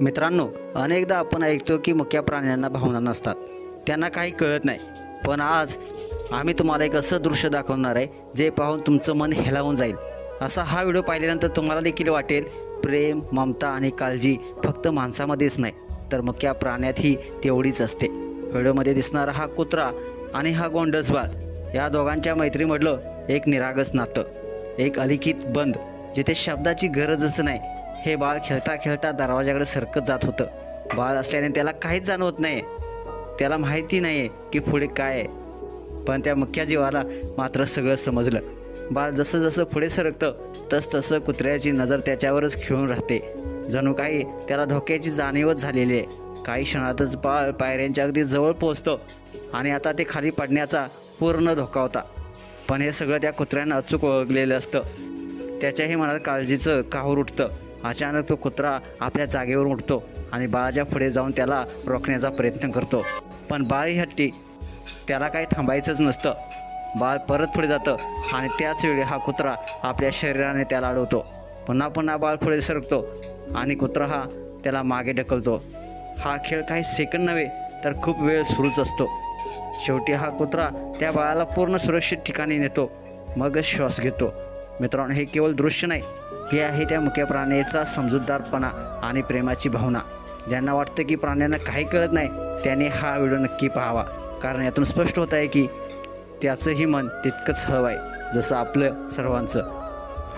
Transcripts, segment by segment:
मित्रांनो अनेकदा आपण ऐकतो की मुक्या प्राण्यांना भावना नसतात. त्यांना काही कळत नाही. पण आज आम्ही तुम्हाला एक असं दृश्य दाखवणार आहे जे पाहून तुमचं मन हेलावून जाईल. असा हा व्हिडिओ पाहिल्यानंतर तुम्हाला देखील वाटेल प्रेम ममता आणि काळजी फक्त माणसामध्येच नाही तर मुक्या प्राण्यातही तेवढीच असते. व्हिडिओमध्ये दिसणारा हा कुत्रा आणि हा गोंडसबाग या दोघांच्या मैत्रीमधलं एक निरागस नातं एक अलिखित बंद जिथे शब्दाची गरजच नाही हे बाळ खेळता खेळता दरवाजाकडे सरकत जात होतं. बाळ असल्याने त्याला काहीच जाणवत नाही. त्याला माहिती नाही आहे की पुढे काय आहे. पण त्या मुख्या जीवाला मात्र सगळं समजलं. बाळ जसं जसं पुढे सरकतं तस तसं कुत्र्याची नजर त्याच्यावरच खिळून राहते. जणू काही त्याला धोक्याची जाणीवच झालेली आहे. काही क्षणातच बाळ पायऱ्यांच्या अगदी जवळ पोचतं आणि आता ते खाली पडण्याचा पूर्ण धोका होता. पण हे सगळं त्या कुत्र्यानं अचूक ओळखलेलं असतं. त्याच्याही मनात काळजीचं काहूर उठतं. अचानक तो कुत्रा आपल्या जागेवर उठतो आणि बाळाच्या पुढे जाऊन त्याला रोखण्याचा प्रयत्न करतो. पण बाळही हट्टी त्याला काही थांबायचंच नसतं. बाळ परत पुढे जातं आणि त्याच वेळी हा कुत्रा आपल्या शरीराने त्याला अडवतो. पुन्हा पुन्हा बाळ पुढे सरकतो आणि कुत्रा हा त्याला मागे ढकलतो. हा खेळ काही सेकंड नव्हे तर खूप वेळ सुरूच असतो. शेवटी हा कुत्रा त्या बाळाला पूर्ण सुरक्षित ठिकाणी नेतो मगच श्वास घेतो. मित्रांनो हे केवळ दृश्य नाही हे आहे त्या मुक्या प्राण्याचा समजूतदारपणा आणि प्रेमाची भावना. ज्यांना वाटतं की प्राण्यांना काही कळत नाही त्याने हा व्हिडिओ नक्की पाहावा. कारण यातून स्पष्ट होत आहे की त्याचंही मन तितकंच हवं आहे जसं आपलं सर्वांचं.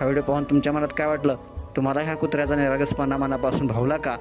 हा व्हिडिओ पाहून तुमच्या मनात काय वाटलं? तुम्हाला ह्या कुत्र्याचा निरागसपणा मनापासून भावला का?